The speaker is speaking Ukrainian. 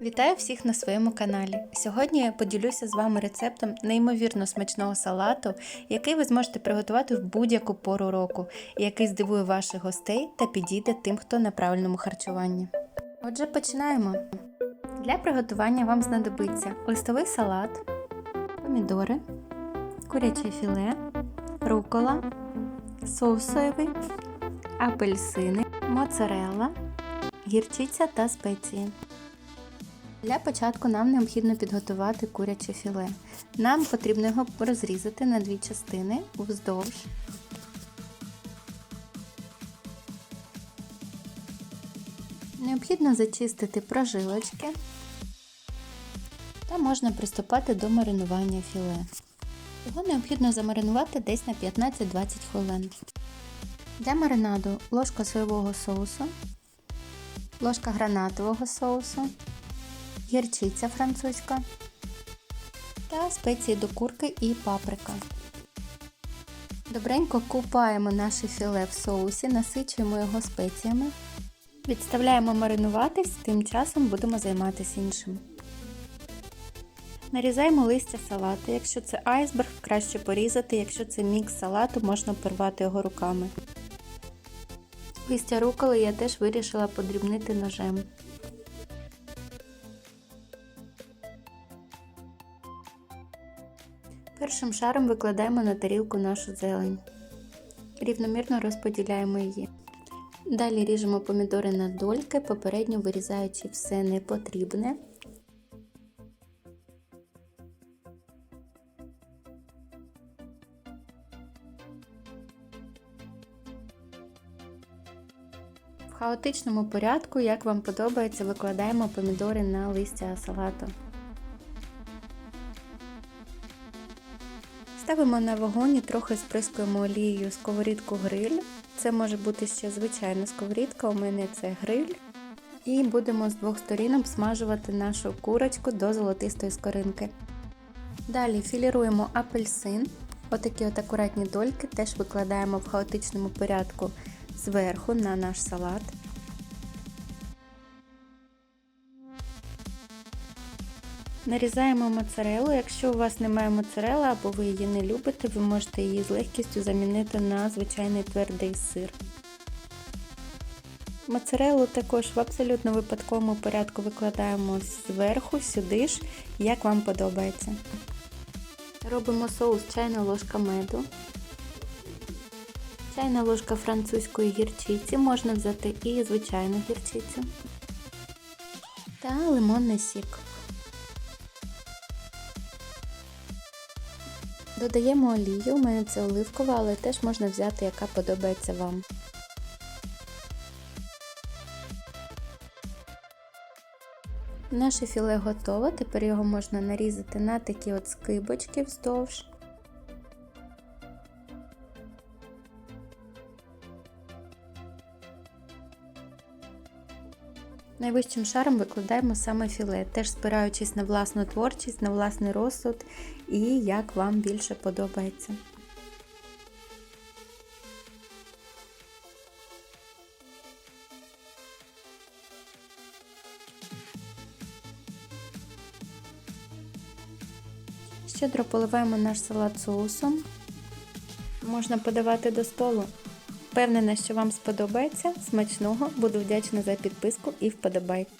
Вітаю всіх на своєму каналі. Сьогодні я поділюся з вами рецептом неймовірно смачного салату, який ви зможете приготувати в будь-яку пору року, який здивує ваших гостей та підійде тим, хто на правильному харчуванні. Отже, починаємо. Для приготування вам знадобиться листовий салат, помідори, куряче філе, рукола, соус соєвий, апельсини, моцарелла, гірчиця та спеції. Для початку нам необхідно підготувати куряче філе. Нам потрібно його розрізати на дві частини вздовж. Необхідно зачистити прожилочки та можна приступати до маринування філе. Його необхідно замаринувати десь на 15-20 хвилин. Для маринаду ложка соєвого соусу, ложка гранатового соусу, гірчиця французька та спеції до курки і паприка. Добренько купаємо наше філе в соусі, насичуємо його спеціями. Відставляємо маринуватись, тим часом будемо займатися іншим. Нарізаємо листя салату. Якщо це айсберг, краще порізати, якщо це мікс салату, можна порвати його руками. Листя руколи я теж вирішила подрібнити ножем. Першим шаром викладаємо на тарілку нашу зелень. Рівномірно розподіляємо її. Далі ріжемо помідори на дольки, попередньо вирізаючи все непотрібне. В хаотичному порядку, як вам подобається, викладаємо помідори на листя салату. Ставимо на вогонь і трохи сприскуємо олією сковорідку гриль. Це може бути ще звичайна сковорідка, у мене це гриль. І будемо з двох сторін обсмажувати нашу курочку до золотистої скоринки. Далі філіруємо апельсин. Отакі от акуратні дольки теж викладаємо в хаотичному порядку зверху на наш салат. Нарізаємо моцарелу. Якщо у вас немає моцарели або ви її не любите, ви можете її з легкістю замінити на звичайний твердий сир. Моцарелу також в абсолютно випадковому порядку викладаємо зверху, сюди ж, як вам подобається. Робимо соус чайна ложка меду, чайна ложка французької гірчиці, можна взяти і звичайну гірчицю та лимонний сік. Додаємо олію, у мене це оливкова, але теж можна взяти, яка подобається вам. Наше філе готове, тепер його можна нарізати на такі от скибочки вздовж. Найвищим шаром викладаємо саме філе, теж спираючись на власну творчість, на власний розсуд і як вам більше подобається. Щедро поливаємо наш салат соусом. Можна подавати до столу. Впевнена, що вам сподобається. Смачного, буду вдячна за підписку і вподобайку.